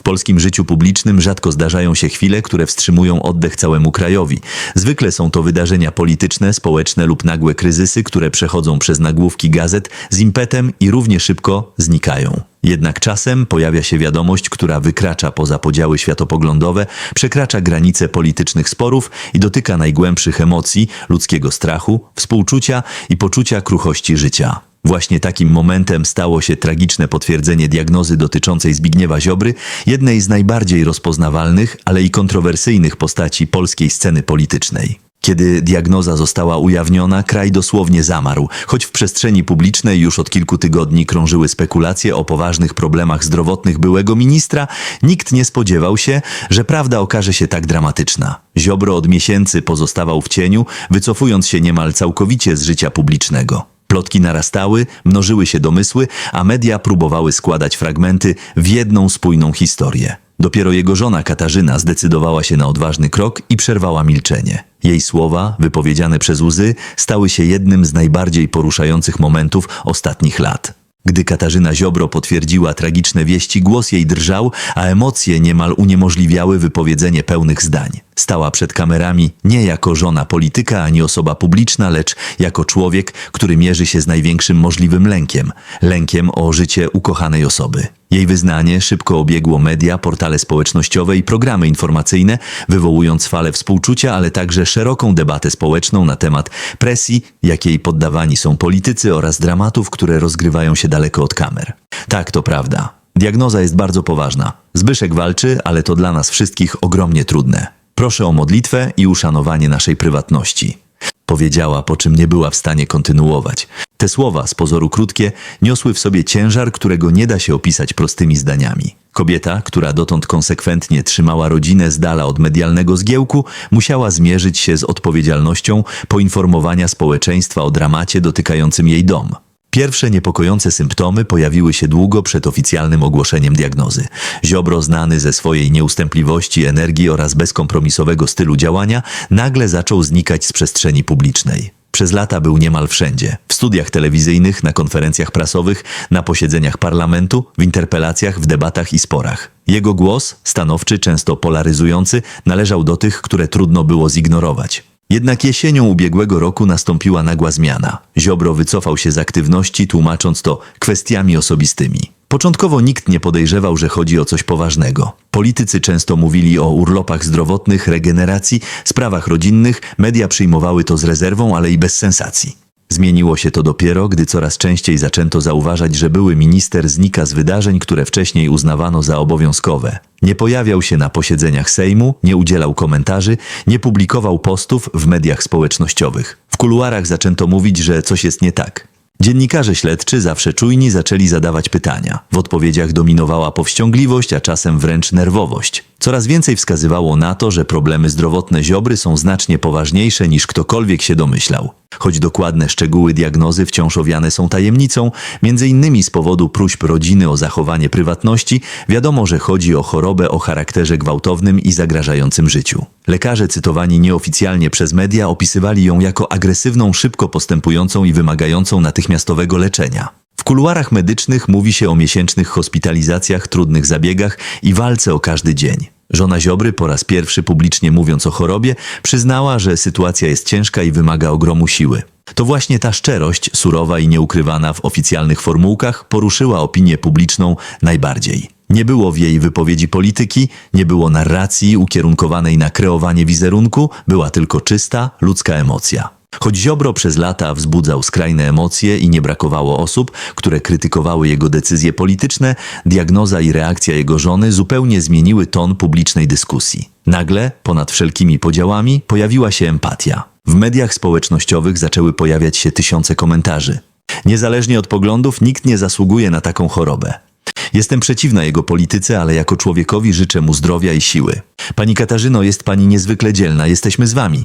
W polskim życiu publicznym rzadko zdarzają się chwile, które wstrzymują oddech całemu krajowi. Zwykle są to wydarzenia polityczne, społeczne lub nagłe kryzysy, które przechodzą przez nagłówki gazet z impetem i równie szybko znikają. Jednak czasem pojawia się wiadomość, która wykracza poza podziały światopoglądowe, przekracza granice politycznych sporów i dotyka najgłębszych emocji, ludzkiego strachu, współczucia i poczucia kruchości życia. Właśnie takim momentem stało się tragiczne potwierdzenie diagnozy dotyczącej Zbigniewa Ziobry, jednej z najbardziej rozpoznawalnych, ale i kontrowersyjnych postaci polskiej sceny politycznej. Kiedy diagnoza została ujawniona, kraj dosłownie zamarł, choć w przestrzeni publicznej już od kilku tygodni krążyły spekulacje o poważnych problemach zdrowotnych byłego ministra, nikt nie spodziewał się, że prawda okaże się tak dramatyczna. Ziobro od miesięcy pozostawał w cieniu, wycofując się niemal całkowicie z życia publicznego. Plotki narastały, mnożyły się domysły, a media próbowały składać fragmenty w jedną spójną historię. Dopiero jego żona Katarzyna zdecydowała się na odważny krok i przerwała milczenie. Jej słowa, wypowiedziane przez łzy, stały się jednym z najbardziej poruszających momentów ostatnich lat. Gdy Katarzyna Ziobro potwierdziła tragiczne wieści, głos jej drżał, a emocje niemal uniemożliwiały wypowiedzenie pełnych zdań. Stała przed kamerami nie jako żona polityka ani osoba publiczna, lecz jako człowiek, który mierzy się z największym możliwym lękiem lękiem o życie ukochanej osoby. Jej wyznanie szybko obiegło media, portale społecznościowe i programy informacyjne, wywołując falę współczucia, ale także szeroką debatę społeczną na temat presji, jakiej poddawani są politycy oraz dramatów, które rozgrywają się daleko od kamer. Tak, to prawda. Diagnoza jest bardzo poważna. Zbyszek walczy, ale to dla nas wszystkich ogromnie trudne. Proszę o modlitwę i uszanowanie naszej prywatności. Powiedziała, po czym nie była w stanie kontynuować. Te słowa, z pozoru krótkie, niosły w sobie ciężar, którego nie da się opisać prostymi zdaniami. Kobieta, która dotąd konsekwentnie trzymała rodzinę z dala od medialnego zgiełku, musiała zmierzyć się z odpowiedzialnością poinformowania społeczeństwa o dramacie dotykającym jej dom. Pierwsze niepokojące symptomy pojawiły się długo przed oficjalnym ogłoszeniem diagnozy. Ziobro, znany ze swojej nieustępliwości, energii oraz bezkompromisowego stylu działania, nagle zaczął znikać z przestrzeni publicznej. Przez lata był niemal wszędzie. W studiach telewizyjnych, na konferencjach prasowych, na posiedzeniach parlamentu, w interpelacjach, w debatach i sporach. Jego głos, stanowczy, często polaryzujący, należał do tych, które trudno było zignorować. Jednak jesienią ubiegłego roku nastąpiła nagła zmiana. Ziobro wycofał się z aktywności, tłumacząc to kwestiami osobistymi. Początkowo nikt nie podejrzewał, że chodzi o coś poważnego. Politycy często mówili o urlopach zdrowotnych, regeneracji, sprawach rodzinnych, media przyjmowały to z rezerwą, ale i bez sensacji. Zmieniło się to dopiero, gdy coraz częściej zaczęto zauważać, że były minister znika z wydarzeń, które wcześniej uznawano za obowiązkowe. Nie pojawiał się na posiedzeniach Sejmu, nie udzielał komentarzy, nie publikował postów w mediach społecznościowych. W kuluarach zaczęto mówić, że coś jest nie tak. Dziennikarze śledczy, zawsze czujni, zaczęli zadawać pytania. W odpowiedziach dominowała powściągliwość, a czasem wręcz nerwowość. Coraz więcej wskazywało na to, że problemy zdrowotne Ziobry są znacznie poważniejsze niż ktokolwiek się domyślał. Choć dokładne szczegóły diagnozy wciąż owiane są tajemnicą, między innymi z powodu próśb rodziny o zachowanie prywatności, wiadomo, że chodzi o chorobę o charakterze gwałtownym i zagrażającym życiu. Lekarze cytowani nieoficjalnie przez media opisywali ją jako agresywną, szybko postępującą i wymagającą natychmiastowego leczenia. W kuluarach medycznych mówi się o miesięcznych hospitalizacjach, trudnych zabiegach i walce o każdy dzień. Żona Ziobry, po raz pierwszy publicznie mówiąc o chorobie, przyznała, że sytuacja jest ciężka i wymaga ogromu siły. To właśnie ta szczerość, surowa i nieukrywana w oficjalnych formułkach, poruszyła opinię publiczną najbardziej. Nie było w jej wypowiedzi polityki, nie było narracji ukierunkowanej na kreowanie wizerunku, była tylko czysta, ludzka emocja. Choć Ziobro przez lata wzbudzał skrajne emocje i nie brakowało osób, które krytykowały jego decyzje polityczne, diagnoza i reakcja jego żony zupełnie zmieniły ton publicznej dyskusji. Nagle, ponad wszelkimi podziałami, pojawiła się empatia. W mediach społecznościowych zaczęły pojawiać się tysiące komentarzy. Niezależnie od poglądów, nikt nie zasługuje na taką chorobę. Jestem przeciwna jego polityce, ale jako człowiekowi życzę mu zdrowia i siły. Pani Katarzyno, jest pani niezwykle dzielna, jesteśmy z wami.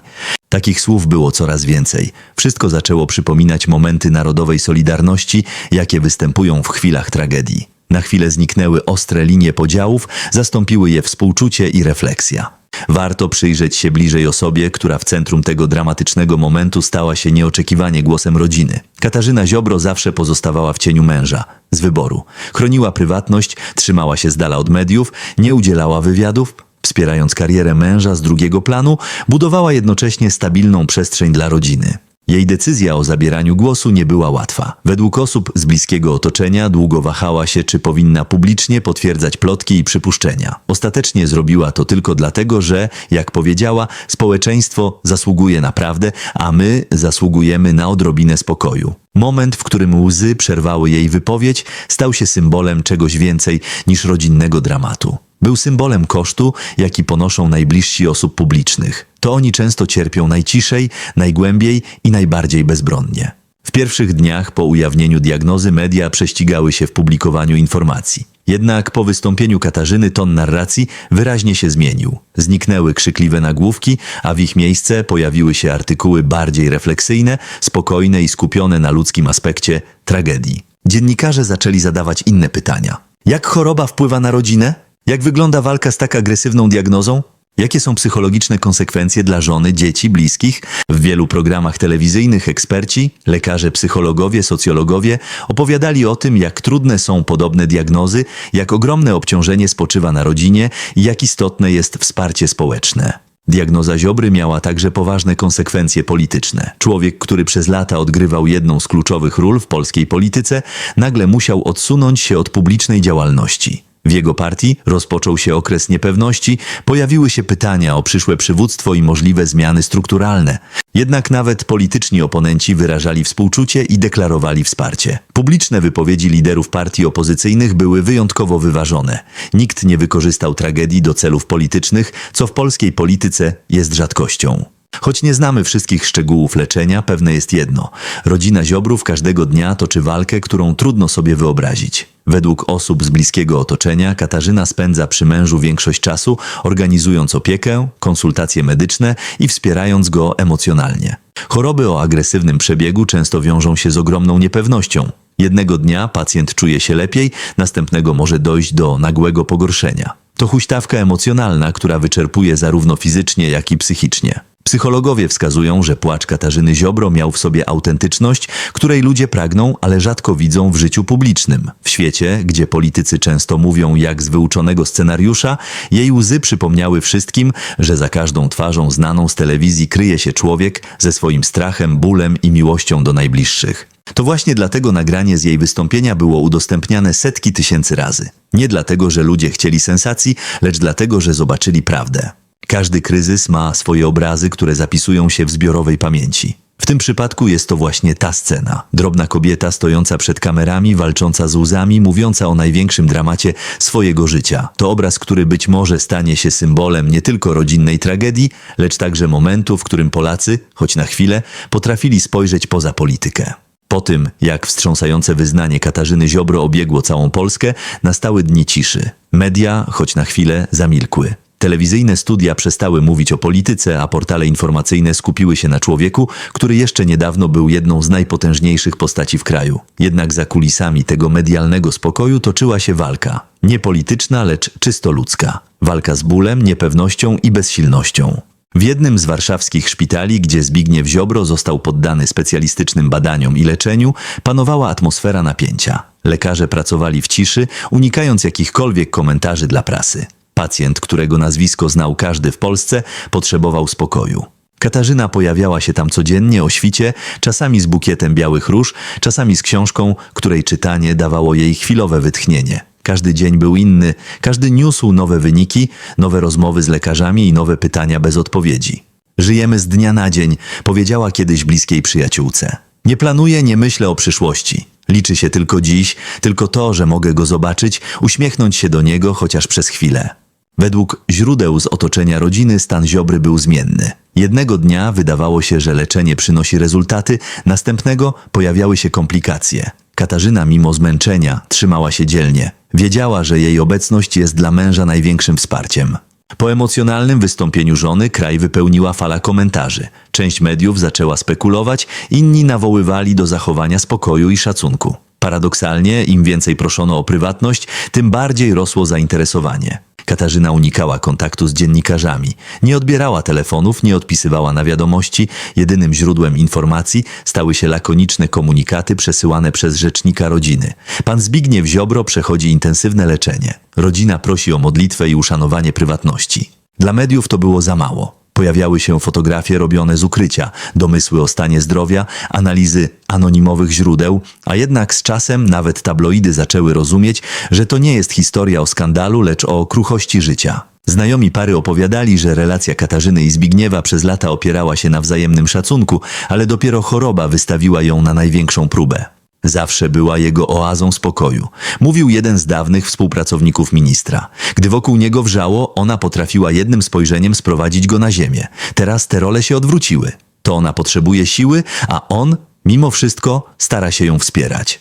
Takich słów było coraz więcej. Wszystko zaczęło przypominać momenty narodowej solidarności, jakie występują w chwilach tragedii. Na chwilę zniknęły ostre linie podziałów, zastąpiły je współczucie i refleksja. Warto przyjrzeć się bliżej osobie, która w centrum tego dramatycznego momentu stała się nieoczekiwanie głosem rodziny. Katarzyna Ziobro zawsze pozostawała w cieniu męża, z wyboru. Chroniła prywatność, trzymała się z dala od mediów, nie udzielała wywiadów, wspierając karierę męża z drugiego planu, budowała jednocześnie stabilną przestrzeń dla rodziny. Jej decyzja o zabieraniu głosu nie była łatwa. Według osób z bliskiego otoczenia długo wahała się, czy powinna publicznie potwierdzać plotki i przypuszczenia. Ostatecznie zrobiła to tylko dlatego, że, jak powiedziała, społeczeństwo zasługuje na prawdę, a my zasługujemy na odrobinę spokoju. Moment, w którym łzy przerwały jej wypowiedź, stał się symbolem czegoś więcej niż rodzinnego dramatu. Był symbolem kosztu, jaki ponoszą najbliżsi osób publicznych. To oni często cierpią najciszej, najgłębiej i najbardziej bezbronnie. W pierwszych dniach po ujawnieniu diagnozy media prześcigały się w publikowaniu informacji. Jednak po wystąpieniu Katarzyny ton narracji wyraźnie się zmienił. Zniknęły krzykliwe nagłówki, a w ich miejsce pojawiły się artykuły bardziej refleksyjne, spokojne i skupione na ludzkim aspekcie tragedii. Dziennikarze zaczęli zadawać inne pytania. Jak choroba wpływa na rodzinę? Jak wygląda walka z tak agresywną diagnozą? Jakie są psychologiczne konsekwencje dla żony, dzieci, bliskich? W wielu programach telewizyjnych eksperci, lekarze, psychologowie, socjologowie opowiadali o tym, jak trudne są podobne diagnozy, jak ogromne obciążenie spoczywa na rodzinie i jak istotne jest wsparcie społeczne. Diagnoza Ziobry miała także poważne konsekwencje polityczne. Człowiek, który przez lata odgrywał jedną z kluczowych ról w polskiej polityce, nagle musiał odsunąć się od publicznej działalności. W jego partii rozpoczął się okres niepewności, pojawiły się pytania o przyszłe przywództwo i możliwe zmiany strukturalne. Jednak nawet polityczni oponenci wyrażali współczucie i deklarowali wsparcie. Publiczne wypowiedzi liderów partii opozycyjnych były wyjątkowo wyważone. Nikt nie wykorzystał tragedii do celów politycznych, co w polskiej polityce jest rzadkością. Choć nie znamy wszystkich szczegółów leczenia, pewne jest jedno. Rodzina Ziobrów każdego dnia toczy walkę, którą trudno sobie wyobrazić. Według osób z bliskiego otoczenia Katarzyna spędza przy mężu większość czasu, organizując opiekę, konsultacje medyczne i wspierając go emocjonalnie. Choroby o agresywnym przebiegu często wiążą się z ogromną niepewnością. Jednego dnia pacjent czuje się lepiej, następnego może dojść do nagłego pogorszenia. To huśtawka emocjonalna, która wyczerpuje zarówno fizycznie, jak i psychicznie. Psychologowie wskazują, że płacz Katarzyny Ziobro miał w sobie autentyczność, której ludzie pragną, ale rzadko widzą w życiu publicznym. W świecie, gdzie politycy często mówią jak z wyuczonego scenariusza, jej łzy przypomniały wszystkim, że za każdą twarzą znaną z telewizji kryje się człowiek ze swoim strachem, bólem i miłością do najbliższych. To właśnie dlatego nagranie z jej wystąpienia było udostępniane setki tysięcy razy. Nie dlatego, że ludzie chcieli sensacji, lecz dlatego, że zobaczyli prawdę. Każdy kryzys ma swoje obrazy, które zapisują się w zbiorowej pamięci. W tym przypadku jest to właśnie ta scena. Drobna kobieta stojąca przed kamerami, walcząca z łzami, mówiąca o największym dramacie swojego życia. To obraz, który być może stanie się symbolem nie tylko rodzinnej tragedii, lecz także momentu, w którym Polacy, choć na chwilę, potrafili spojrzeć poza politykę. Po tym, jak wstrząsające wyznanie Katarzyny Ziobro obiegło całą Polskę, nastały dni ciszy. Media, choć na chwilę, zamilkły. Telewizyjne studia przestały mówić o polityce, a portale informacyjne skupiły się na człowieku, który jeszcze niedawno był jedną z najpotężniejszych postaci w kraju. Jednak za kulisami tego medialnego spokoju toczyła się walka. Nie polityczna, lecz czysto ludzka. Walka z bólem, niepewnością i bezsilnością. W jednym z warszawskich szpitali, gdzie Zbigniew Ziobro został poddany specjalistycznym badaniom i leczeniu, panowała atmosfera napięcia. Lekarze pracowali w ciszy, unikając jakichkolwiek komentarzy dla prasy. Pacjent, którego nazwisko znał każdy w Polsce, potrzebował spokoju. Katarzyna pojawiała się tam codziennie o świcie, czasami z bukietem białych róż, czasami z książką, której czytanie dawało jej chwilowe wytchnienie. Każdy dzień był inny, każdy niósł nowe wyniki, nowe rozmowy z lekarzami i nowe pytania bez odpowiedzi. Żyjemy z dnia na dzień, powiedziała kiedyś bliskiej przyjaciółce. Nie planuję, nie myślę o przyszłości. Liczy się tylko dziś, tylko to, że mogę go zobaczyć, uśmiechnąć się do niego chociaż przez chwilę. Według źródeł z otoczenia rodziny stan Ziobry był zmienny. Jednego dnia wydawało się, że leczenie przynosi rezultaty, następnego pojawiały się komplikacje. Katarzyna, mimo zmęczenia, trzymała się dzielnie. Wiedziała, że jej obecność jest dla męża największym wsparciem. Po emocjonalnym wystąpieniu żony kraj wypełniła fala komentarzy. Część mediów zaczęła spekulować, inni nawoływali do zachowania spokoju i szacunku. Paradoksalnie, im więcej proszono o prywatność, tym bardziej rosło zainteresowanie. Katarzyna unikała kontaktu z dziennikarzami. Nie odbierała telefonów, nie odpisywała na wiadomości. Jedynym źródłem informacji stały się lakoniczne komunikaty przesyłane przez rzecznika rodziny. Pan Zbigniew Ziobro przechodzi intensywne leczenie. Rodzina prosi o modlitwę i uszanowanie prywatności. Dla mediów to było za mało. Pojawiały się fotografie robione z ukrycia, domysły o stanie zdrowia, analizy anonimowych źródeł, a jednak z czasem nawet tabloidy zaczęły rozumieć, że to nie jest historia o skandalu, lecz o kruchości życia. Znajomi pary opowiadali, że relacja Katarzyny i Zbigniewa przez lata opierała się na wzajemnym szacunku, ale dopiero choroba wystawiła ją na największą próbę. Zawsze była jego oazą spokoju, mówił jeden z dawnych współpracowników ministra. Gdy wokół niego wrzało, ona potrafiła jednym spojrzeniem sprowadzić go na ziemię. Teraz te role się odwróciły. To ona potrzebuje siły, a on, mimo wszystko, stara się ją wspierać.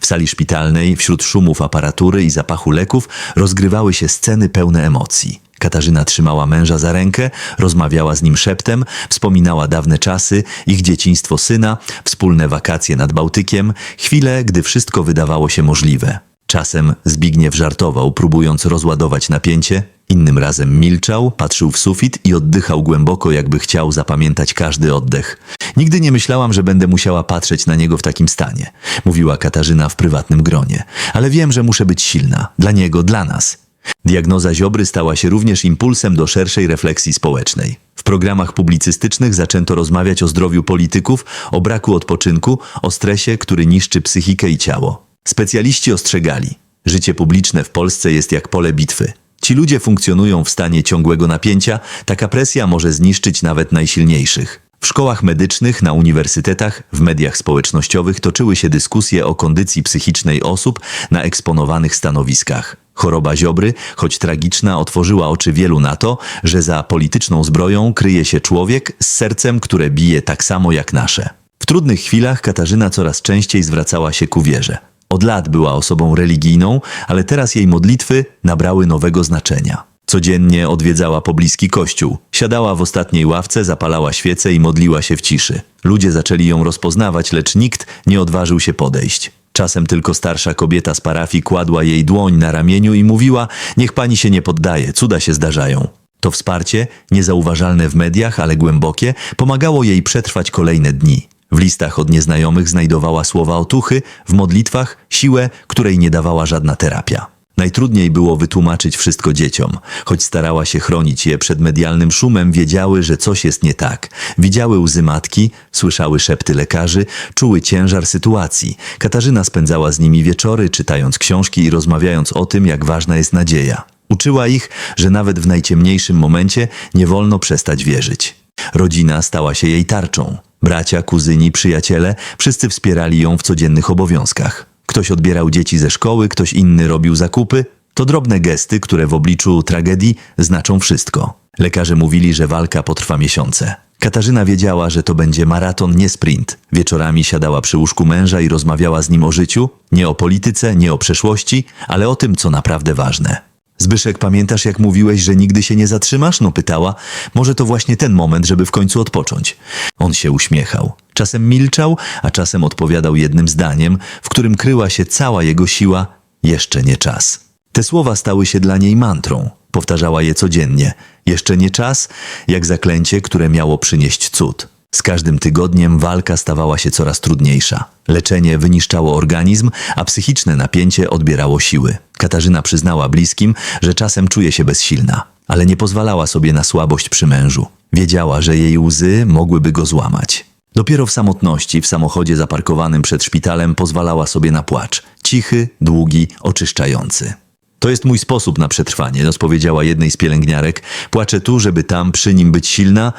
W sali szpitalnej, wśród szumów aparatury i zapachu leków, rozgrywały się sceny pełne emocji. Katarzyna trzymała męża za rękę, rozmawiała z nim szeptem, wspominała dawne czasy, ich dzieciństwo syna, wspólne wakacje nad Bałtykiem, chwile, gdy wszystko wydawało się możliwe. Czasem Zbigniew żartował, próbując rozładować napięcie, innym razem milczał, patrzył w sufit i oddychał głęboko, jakby chciał zapamiętać każdy oddech. Nigdy nie myślałam, że będę musiała patrzeć na niego w takim stanie, mówiła Katarzyna w prywatnym gronie. Ale wiem, że muszę być silna. Dla niego, dla nas. Diagnoza Ziobry stała się również impulsem do szerszej refleksji społecznej. W programach publicystycznych zaczęto rozmawiać o zdrowiu polityków, o braku odpoczynku, o stresie, który niszczy psychikę i ciało. Specjaliści ostrzegali: życie publiczne w Polsce jest jak pole bitwy. Ci ludzie funkcjonują w stanie ciągłego napięcia, taka presja może zniszczyć nawet najsilniejszych. W szkołach medycznych, na uniwersytetach, w mediach społecznościowych toczyły się dyskusje o kondycji psychicznej osób na eksponowanych stanowiskach. Choroba Ziobry, choć tragiczna, otworzyła oczy wielu na to, że za polityczną zbroją kryje się człowiek z sercem, które bije tak samo jak nasze. W trudnych chwilach Katarzyna coraz częściej zwracała się ku wierze. Od lat była osobą religijną, ale teraz jej modlitwy nabrały nowego znaczenia. Codziennie odwiedzała pobliski kościół, siadała w ostatniej ławce, zapalała świece i modliła się w ciszy. Ludzie zaczęli ją rozpoznawać, lecz nikt nie odważył się podejść. Czasem tylko starsza kobieta z parafii kładła jej dłoń na ramieniu i mówiła: Niech pani się nie poddaje, cuda się zdarzają. To wsparcie, niezauważalne w mediach, ale głębokie, pomagało jej przetrwać kolejne dni. W listach od nieznajomych znajdowała słowa otuchy, w modlitwach siłę, której nie dawała żadna terapia. Najtrudniej było wytłumaczyć wszystko dzieciom. Choć starała się chronić je przed medialnym szumem, wiedziały, że coś jest nie tak. Widziały łzy matki, słyszały szepty lekarzy, czuły ciężar sytuacji. Katarzyna spędzała z nimi wieczory, czytając książki i rozmawiając o tym, jak ważna jest nadzieja. Uczyła ich, że nawet w najciemniejszym momencie nie wolno przestać wierzyć. Rodzina stała się jej tarczą. Bracia, kuzyni, przyjaciele wszyscy wspierali ją w codziennych obowiązkach. Ktoś odbierał dzieci ze szkoły, ktoś inny robił zakupy. To drobne gesty, które w obliczu tragedii znaczą wszystko. Lekarze mówili, że walka potrwa miesiące. Katarzyna wiedziała, że to będzie maraton, nie sprint. Wieczorami siadała przy łóżku męża i rozmawiała z nim o życiu, nie o polityce, nie o przeszłości, ale o tym, co naprawdę ważne. Zbyszek, pamiętasz, jak mówiłeś, że nigdy się nie zatrzymasz? No pytała. Może to właśnie ten moment, żeby w końcu odpocząć. On się uśmiechał. Czasem milczał, a czasem odpowiadał jednym zdaniem, w którym kryła się cała jego siła. Jeszcze nie czas. Te słowa stały się dla niej mantrą. Powtarzała je codziennie. Jeszcze nie czas, jak zaklęcie, które miało przynieść cud. Z każdym tygodniem walka stawała się coraz trudniejsza. Leczenie wyniszczało organizm, a psychiczne napięcie odbierało siły. Katarzyna przyznała bliskim, że czasem czuje się bezsilna, ale nie pozwalała sobie na słabość przy mężu. Wiedziała, że jej łzy mogłyby go złamać. Dopiero w samotności, w samochodzie zaparkowanym przed szpitalem, pozwalała sobie na płacz. Cichy, długi, oczyszczający. To jest mój sposób na przetrwanie, rozpowiedziała jednej z pielęgniarek. Płaczę tu, żeby tam przy nim być silna.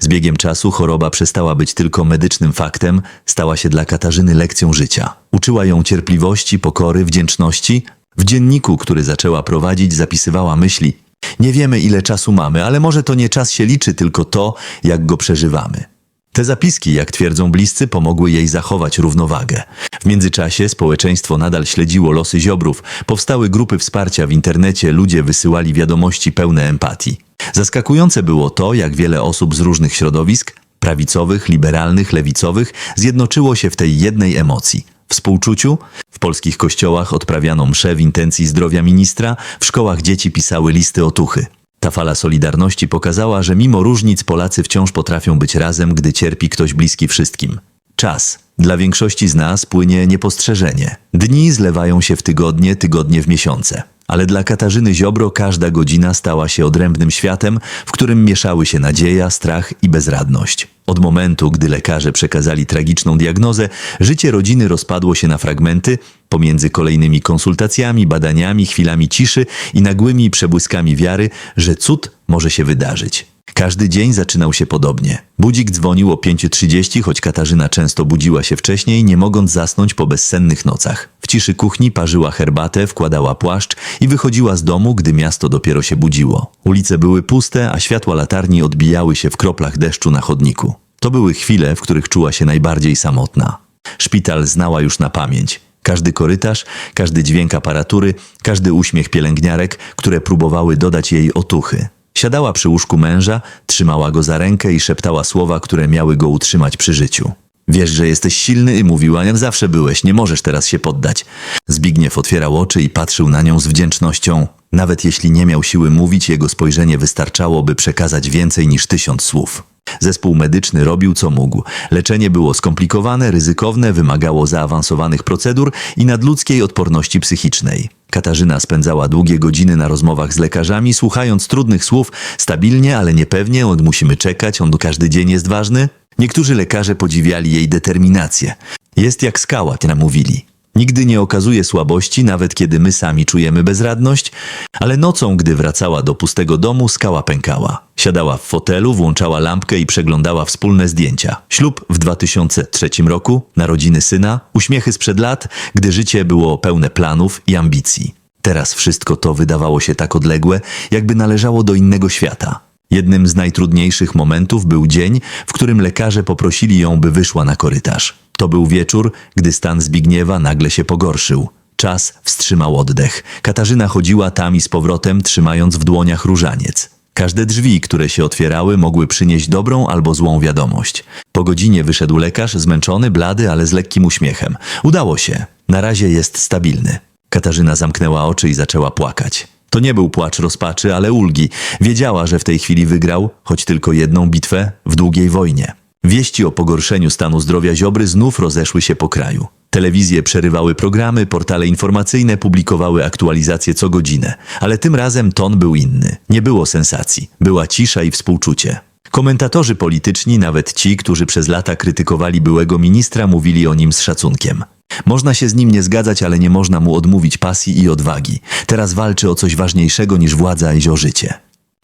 Z biegiem czasu choroba przestała być tylko medycznym faktem, stała się dla Katarzyny lekcją życia. Uczyła ją cierpliwości, pokory, wdzięczności. W dzienniku, który zaczęła prowadzić, zapisywała myśli. Nie wiemy, ile czasu mamy, ale może to nie czas się liczy, tylko to, jak go przeżywamy. Te zapiski, jak twierdzą bliscy, pomogły jej zachować równowagę. W międzyczasie społeczeństwo nadal śledziło losy ziobrów, powstały grupy wsparcia w internecie, ludzie wysyłali wiadomości pełne empatii. Zaskakujące było to, jak wiele osób z różnych środowisk prawicowych, liberalnych, lewicowych zjednoczyło się w tej jednej emocji Współczuciu? W polskich kościołach odprawiano msze w intencji zdrowia ministra, w szkołach dzieci pisały listy otuchy. Ta fala solidarności pokazała, że mimo różnic Polacy wciąż potrafią być razem, gdy cierpi ktoś bliski wszystkim. Czas. Dla większości z nas płynie niepostrzeżenie. Dni zlewają się w tygodnie, tygodnie w miesiące. Ale dla Katarzyny Ziobro każda godzina stała się odrębnym światem, w którym mieszały się nadzieja, strach i bezradność. Od momentu, gdy lekarze przekazali tragiczną diagnozę, życie rodziny rozpadło się na fragmenty pomiędzy kolejnymi konsultacjami, badaniami, chwilami ciszy i nagłymi przebłyskami wiary, że cud może się wydarzyć. Każdy dzień zaczynał się podobnie. Budzik dzwonił o 5.30, choć Katarzyna często budziła się wcześniej, nie mogąc zasnąć po bezsennych nocach. W ciszy kuchni parzyła herbatę, wkładała płaszcz i wychodziła z domu, gdy miasto dopiero się budziło. Ulice były puste, a światła latarni odbijały się w kroplach deszczu na chodniku. To były chwile, w których czuła się najbardziej samotna. Szpital znała już na pamięć. Każdy korytarz, każdy dźwięk aparatury, każdy uśmiech pielęgniarek, które próbowały dodać jej otuchy. Siadała przy łóżku męża, trzymała go za rękę i szeptała słowa, które miały go utrzymać przy życiu. Wiesz, że jesteś silny i mówiła, jak zawsze byłeś, nie możesz teraz się poddać. Zbigniew otwierał oczy i patrzył na nią z wdzięcznością. Nawet jeśli nie miał siły mówić, jego spojrzenie wystarczało, by przekazać więcej niż tysiąc słów. Zespół medyczny robił co mógł. Leczenie było skomplikowane, ryzykowne, wymagało zaawansowanych procedur i nadludzkiej odporności psychicznej. Katarzyna spędzała długie godziny na rozmowach z lekarzami, słuchając trudnych słów, stabilnie, ale niepewnie, on musimy czekać, on każdy dzień jest ważny. Niektórzy lekarze podziwiali jej determinację. Jest jak skała, namówili. Nigdy nie okazuje słabości, nawet kiedy my sami czujemy bezradność, ale nocą, gdy wracała do pustego domu, skała pękała. Siadała w fotelu, włączała lampkę i przeglądała wspólne zdjęcia. Ślub w 2003 roku, narodziny syna, uśmiechy sprzed lat, gdy życie było pełne planów i ambicji. Teraz wszystko to wydawało się tak odległe, jakby należało do innego świata. Jednym z najtrudniejszych momentów był dzień, w którym lekarze poprosili ją, by wyszła na korytarz. To był wieczór, gdy stan Zbigniewa nagle się pogorszył. Czas wstrzymał oddech. Katarzyna chodziła tam i z powrotem, trzymając w dłoniach różaniec. Każde drzwi, które się otwierały, mogły przynieść dobrą albo złą wiadomość. Po godzinie wyszedł lekarz, zmęczony, blady, ale z lekkim uśmiechem. Udało się. Na razie jest stabilny. Katarzyna zamknęła oczy i zaczęła płakać. To nie był płacz rozpaczy, ale ulgi. Wiedziała, że w tej chwili wygrał, choć tylko jedną bitwę w długiej wojnie. Wieści o pogorszeniu stanu zdrowia Ziobry znów rozeszły się po kraju. Telewizje przerywały programy, portale informacyjne publikowały aktualizacje co godzinę, ale tym razem ton był inny. Nie było sensacji, była cisza i współczucie. Komentatorzy polityczni, nawet ci, którzy przez lata krytykowali byłego ministra, mówili o nim z szacunkiem. Można się z nim nie zgadzać, ale nie można mu odmówić pasji i odwagi. Teraz walczy o coś ważniejszego niż władza i o życie.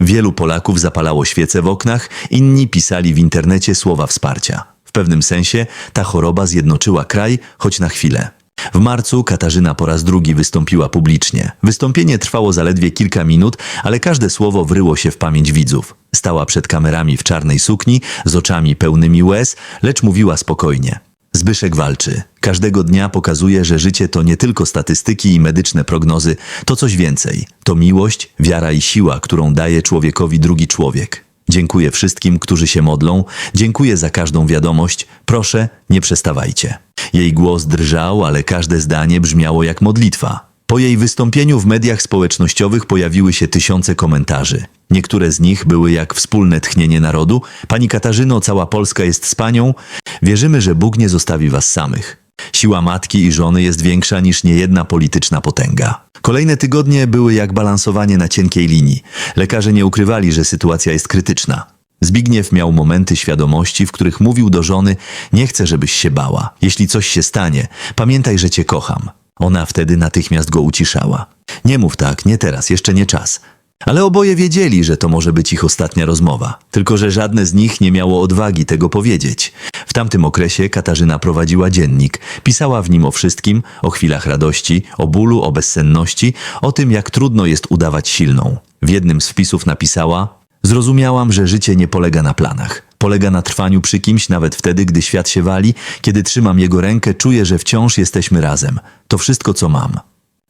Wielu Polaków zapalało świece w oknach, inni pisali w internecie słowa wsparcia. W pewnym sensie ta choroba zjednoczyła kraj, choć na chwilę. W marcu Katarzyna po raz drugi wystąpiła publicznie. Wystąpienie trwało zaledwie kilka minut, ale każde słowo wryło się w pamięć widzów. Stała przed kamerami w czarnej sukni, z oczami pełnymi łez, lecz mówiła spokojnie. Zbyszek walczy. Każdego dnia pokazuje, że życie to nie tylko statystyki i medyczne prognozy, to coś więcej. To miłość, wiara i siła, którą daje człowiekowi drugi człowiek. Dziękuję wszystkim, którzy się modlą. Dziękuję za każdą wiadomość. Proszę, nie przestawajcie. Jej głos drżał, ale każde zdanie brzmiało jak modlitwa. Po jej wystąpieniu w mediach społecznościowych pojawiły się tysiące komentarzy. Niektóre z nich były jak wspólne tchnienie narodu. Pani Katarzyno, cała Polska jest z panią. Wierzymy, że Bóg nie zostawi was samych. Siła matki i żony jest większa niż niejedna polityczna potęga. Kolejne tygodnie były jak balansowanie na cienkiej linii. Lekarze nie ukrywali, że sytuacja jest krytyczna. Zbigniew miał momenty świadomości, w których mówił do żony: Nie chcę, żebyś się bała. Jeśli coś się stanie, pamiętaj, że cię kocham. Ona wtedy natychmiast go uciszała. Nie mów tak, nie teraz, jeszcze nie czas. Ale oboje wiedzieli, że to może być ich ostatnia rozmowa, tylko że żadne z nich nie miało odwagi tego powiedzieć. W tamtym okresie Katarzyna prowadziła dziennik, pisała w nim o wszystkim, o chwilach radości, o bólu, o bezsenności, o tym, jak trudno jest udawać silną. W jednym z wpisów napisała: Zrozumiałam, że życie nie polega na planach. Polega na trwaniu przy kimś nawet wtedy, gdy świat się wali, kiedy trzymam jego rękę, czuję, że wciąż jesteśmy razem. To wszystko, co mam.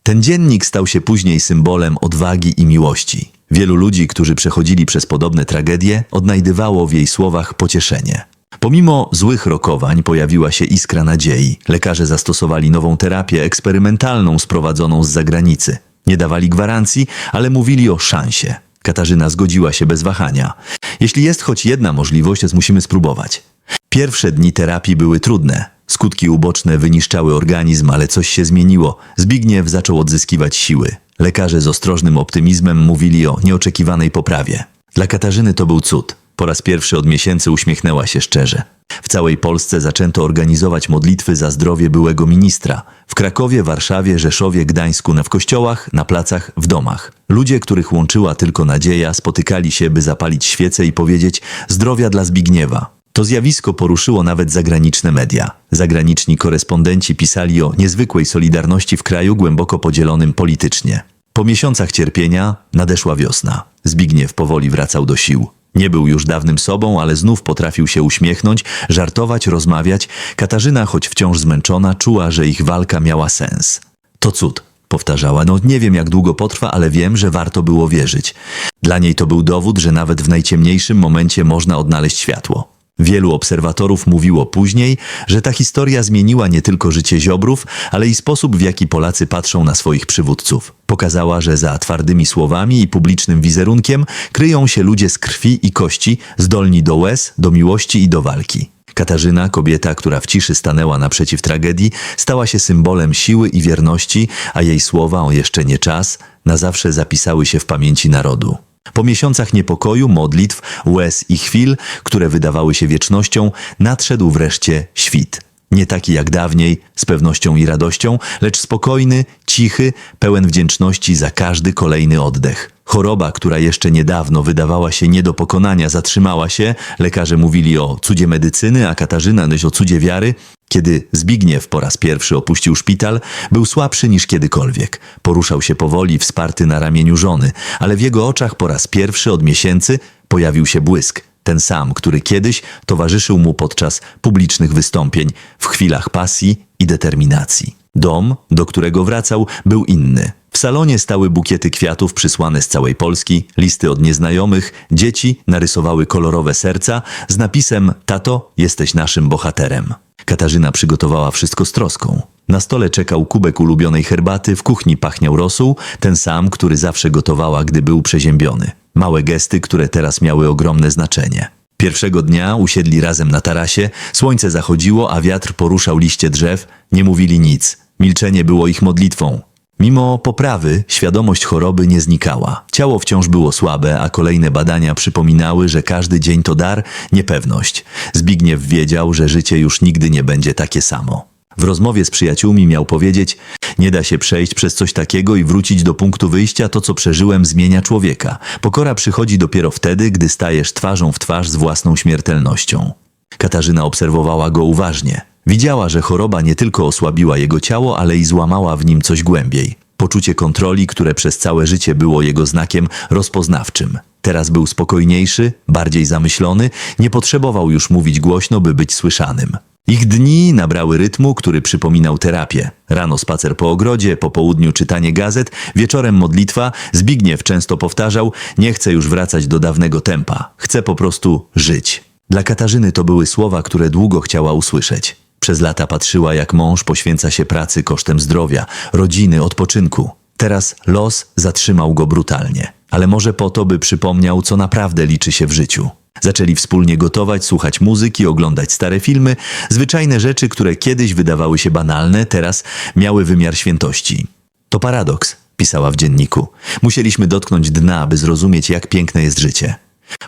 Ten dziennik stał się później symbolem odwagi i miłości. Wielu ludzi, którzy przechodzili przez podobne tragedie, odnajdywało w jej słowach pocieszenie. Pomimo złych rokowań pojawiła się iskra nadziei. Lekarze zastosowali nową terapię eksperymentalną sprowadzoną z zagranicy. Nie dawali gwarancji, ale mówili o szansie. Katarzyna zgodziła się bez wahania. Jeśli jest choć jedna możliwość, to musimy spróbować. Pierwsze dni terapii były trudne. Skutki uboczne wyniszczały organizm, ale coś się zmieniło. Zbigniew zaczął odzyskiwać siły. Lekarze z ostrożnym optymizmem mówili o nieoczekiwanej poprawie. Dla Katarzyny to był cud. Po raz pierwszy od miesięcy uśmiechnęła się szczerze. W całej Polsce zaczęto organizować modlitwy za zdrowie byłego ministra. W Krakowie, Warszawie, Rzeszowie, Gdańsku, na w kościołach, na placach, w domach. Ludzie, których łączyła tylko nadzieja, spotykali się, by zapalić świece i powiedzieć zdrowia dla Zbigniewa. To zjawisko poruszyło nawet zagraniczne media. Zagraniczni korespondenci pisali o niezwykłej solidarności w kraju głęboko podzielonym politycznie. Po miesiącach cierpienia nadeszła wiosna. Zbigniew powoli wracał do sił. Nie był już dawnym sobą, ale znów potrafił się uśmiechnąć, żartować, rozmawiać. Katarzyna, choć wciąż zmęczona, czuła, że ich walka miała sens. To cud, powtarzała. No nie wiem, jak długo potrwa, ale wiem, że warto było wierzyć. Dla niej to był dowód, że nawet w najciemniejszym momencie można odnaleźć światło. Wielu obserwatorów mówiło później, że ta historia zmieniła nie tylko życie Ziobrów, ale i sposób, w jaki Polacy patrzą na swoich przywódców. Pokazała, że za twardymi słowami i publicznym wizerunkiem kryją się ludzie z krwi i kości, zdolni do łez, do miłości i do walki. Katarzyna, kobieta, która w ciszy stanęła naprzeciw tragedii, stała się symbolem siły i wierności, a jej słowa o jeszcze nie czas na zawsze zapisały się w pamięci narodu. Po miesiącach niepokoju, modlitw, łez i chwil, które wydawały się wiecznością, nadszedł wreszcie świt. Nie taki jak dawniej, z pewnością i radością, lecz spokojny, cichy, pełen wdzięczności za każdy kolejny oddech. Choroba, która jeszcze niedawno wydawała się nie do pokonania, zatrzymała się. Lekarze mówili o cudzie medycyny, a Katarzyna dość o cudzie wiary. Kiedy Zbigniew po raz pierwszy opuścił szpital, był słabszy niż kiedykolwiek. Poruszał się powoli, wsparty na ramieniu żony, ale w jego oczach po raz pierwszy od miesięcy pojawił się błysk. Ten sam, który kiedyś towarzyszył mu podczas publicznych wystąpień, w chwilach pasji i determinacji. Dom, do którego wracał, był inny. W salonie stały bukiety kwiatów przysłane z całej Polski, listy od nieznajomych, dzieci narysowały kolorowe serca z napisem Tato, jesteś naszym bohaterem. Katarzyna przygotowała wszystko z troską. Na stole czekał kubek ulubionej herbaty, w kuchni pachniał rosół, ten sam, który zawsze gotowała, gdy był przeziębiony. Małe gesty, które teraz miały ogromne znaczenie. Pierwszego dnia usiedli razem na tarasie, słońce zachodziło, a wiatr poruszał liście drzew, nie mówili nic. Milczenie było ich modlitwą. Mimo poprawy, świadomość choroby nie znikała. Ciało wciąż było słabe, a kolejne badania przypominały, że każdy dzień to dar, niepewność. Zbigniew wiedział, że życie już nigdy nie będzie takie samo. W rozmowie z przyjaciółmi miał powiedzieć: Nie da się przejść przez coś takiego i wrócić do punktu wyjścia, to co przeżyłem zmienia człowieka. Pokora przychodzi dopiero wtedy, gdy stajesz twarzą w twarz z własną śmiertelnością. Katarzyna obserwowała go uważnie. Widziała, że choroba nie tylko osłabiła jego ciało, ale i złamała w nim coś głębiej. Poczucie kontroli, które przez całe życie było jego znakiem rozpoznawczym. Teraz był spokojniejszy, bardziej zamyślony, nie potrzebował już mówić głośno, by być słyszanym. Ich dni nabrały rytmu, który przypominał terapię. Rano spacer po ogrodzie, po południu czytanie gazet, wieczorem modlitwa. Zbigniew często powtarzał: Nie chcę już wracać do dawnego tempa, chcę po prostu żyć. Dla Katarzyny to były słowa, które długo chciała usłyszeć. Przez lata patrzyła, jak mąż poświęca się pracy kosztem zdrowia, rodziny, odpoczynku. Teraz los zatrzymał go brutalnie, ale może po to, by przypomniał, co naprawdę liczy się w życiu. Zaczęli wspólnie gotować, słuchać muzyki, oglądać stare filmy, zwyczajne rzeczy, które kiedyś wydawały się banalne, teraz miały wymiar świętości. To paradoks, pisała w dzienniku. Musieliśmy dotknąć dna, aby zrozumieć, jak piękne jest życie.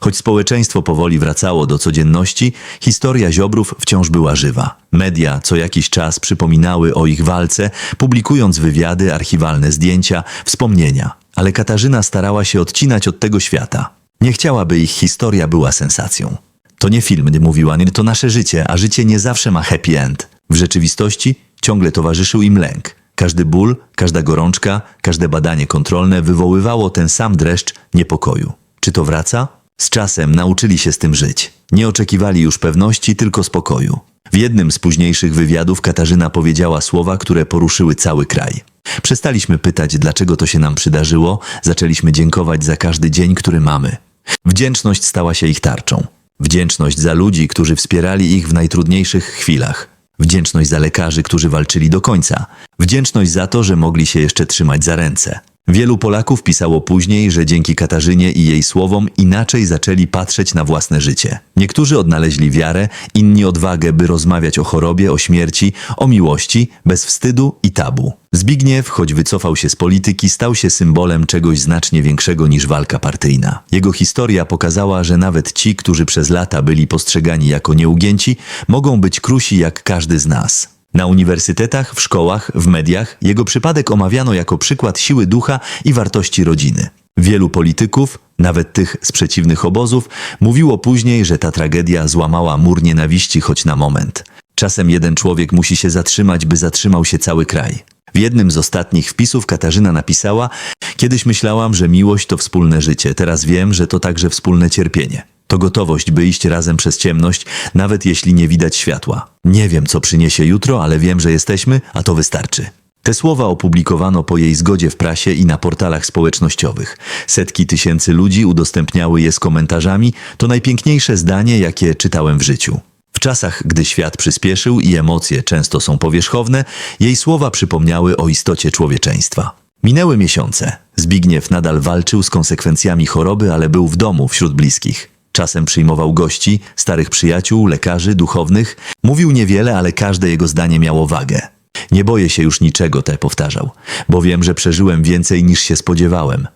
Choć społeczeństwo powoli wracało do codzienności, historia Ziobrów wciąż była żywa. Media co jakiś czas przypominały o ich walce, publikując wywiady, archiwalne zdjęcia, wspomnienia. Ale Katarzyna starała się odcinać od tego świata. Nie chciała, by ich historia była sensacją. To nie film, mówiła, nie, to nasze życie, a życie nie zawsze ma happy end. W rzeczywistości ciągle towarzyszył im lęk. Każdy ból, każda gorączka, każde badanie kontrolne wywoływało ten sam dreszcz niepokoju. Czy to wraca? Z czasem nauczyli się z tym żyć. Nie oczekiwali już pewności, tylko spokoju. W jednym z późniejszych wywiadów Katarzyna powiedziała słowa, które poruszyły cały kraj. Przestaliśmy pytać, dlaczego to się nam przydarzyło, zaczęliśmy dziękować za każdy dzień, który mamy. Wdzięczność stała się ich tarczą. Wdzięczność za ludzi, którzy wspierali ich w najtrudniejszych chwilach. Wdzięczność za lekarzy, którzy walczyli do końca. Wdzięczność za to, że mogli się jeszcze trzymać za ręce. Wielu Polaków pisało później, że dzięki Katarzynie i jej słowom inaczej zaczęli patrzeć na własne życie. Niektórzy odnaleźli wiarę, inni odwagę, by rozmawiać o chorobie, o śmierci, o miłości, bez wstydu i tabu. Zbigniew, choć wycofał się z polityki, stał się symbolem czegoś znacznie większego niż walka partyjna. Jego historia pokazała, że nawet ci, którzy przez lata byli postrzegani jako nieugięci, mogą być krusi jak każdy z nas. Na uniwersytetach, w szkołach, w mediach jego przypadek omawiano jako przykład siły ducha i wartości rodziny. Wielu polityków, nawet tych z przeciwnych obozów, mówiło później, że ta tragedia złamała mur nienawiści choć na moment. Czasem jeden człowiek musi się zatrzymać, by zatrzymał się cały kraj. W jednym z ostatnich wpisów Katarzyna napisała: Kiedyś myślałam, że miłość to wspólne życie, teraz wiem, że to także wspólne cierpienie. To gotowość, by iść razem przez ciemność, nawet jeśli nie widać światła. Nie wiem, co przyniesie jutro, ale wiem, że jesteśmy, a to wystarczy. Te słowa opublikowano po jej zgodzie w prasie i na portalach społecznościowych. Setki tysięcy ludzi udostępniały je z komentarzami. To najpiękniejsze zdanie, jakie czytałem w życiu. W czasach, gdy świat przyspieszył i emocje często są powierzchowne, jej słowa przypomniały o istocie człowieczeństwa. Minęły miesiące. Zbigniew nadal walczył z konsekwencjami choroby, ale był w domu wśród bliskich. Czasem przyjmował gości, starych przyjaciół, lekarzy, duchownych. Mówił niewiele, ale każde jego zdanie miało wagę. Nie boję się już niczego, te powtarzał, bo wiem, że przeżyłem więcej niż się spodziewałem.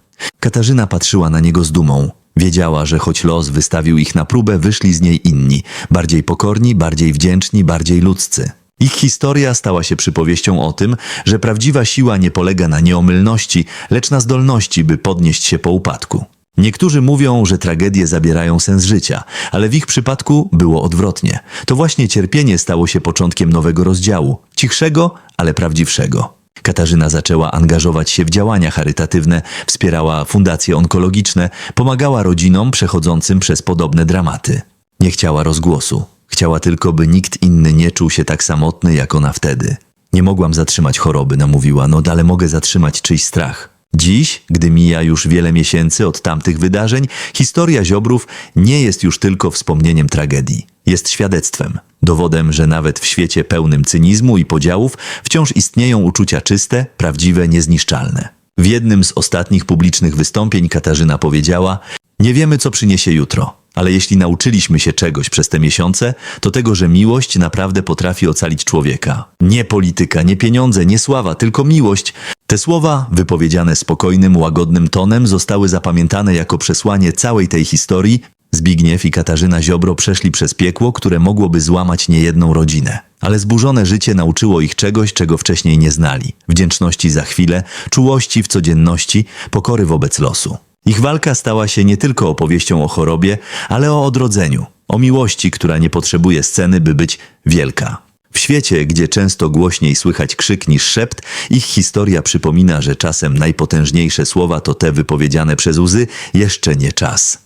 Katarzyna patrzyła na niego z dumą. Wiedziała, że choć los wystawił ich na próbę, wyszli z niej inni, bardziej pokorni, bardziej wdzięczni, bardziej ludzcy. Ich historia stała się przypowieścią o tym, że prawdziwa siła nie polega na nieomylności, lecz na zdolności, by podnieść się po upadku. Niektórzy mówią, że tragedie zabierają sens życia, ale w ich przypadku było odwrotnie. To właśnie cierpienie stało się początkiem nowego rozdziału, cichszego, ale prawdziwszego. Katarzyna zaczęła angażować się w działania charytatywne, wspierała fundacje onkologiczne, pomagała rodzinom przechodzącym przez podobne dramaty. Nie chciała rozgłosu. Chciała tylko, by nikt inny nie czuł się tak samotny jak ona wtedy. Nie mogłam zatrzymać choroby, namówiła, no ale mogę zatrzymać czyjś strach. Dziś, gdy mija już wiele miesięcy od tamtych wydarzeń, historia Ziobrów nie jest już tylko wspomnieniem tragedii. Jest świadectwem, dowodem, że nawet w świecie pełnym cynizmu i podziałów wciąż istnieją uczucia czyste, prawdziwe, niezniszczalne. W jednym z ostatnich publicznych wystąpień Katarzyna powiedziała: Nie wiemy, co przyniesie jutro, ale jeśli nauczyliśmy się czegoś przez te miesiące, to tego, że miłość naprawdę potrafi ocalić człowieka. Nie polityka, nie pieniądze, nie sława, tylko miłość. Te słowa, wypowiedziane spokojnym, łagodnym tonem, zostały zapamiętane jako przesłanie całej tej historii. Zbigniew i Katarzyna Ziobro przeszli przez piekło, które mogłoby złamać niejedną rodzinę. Ale zburzone życie nauczyło ich czegoś, czego wcześniej nie znali. Wdzięczności za chwilę, czułości w codzienności, pokory wobec losu. Ich walka stała się nie tylko opowieścią o chorobie, ale o odrodzeniu, o miłości, która nie potrzebuje sceny, by być wielka. W świecie, gdzie często głośniej słychać krzyk niż szept, ich historia przypomina, że czasem najpotężniejsze słowa to te wypowiedziane przez łzy, jeszcze nie czas.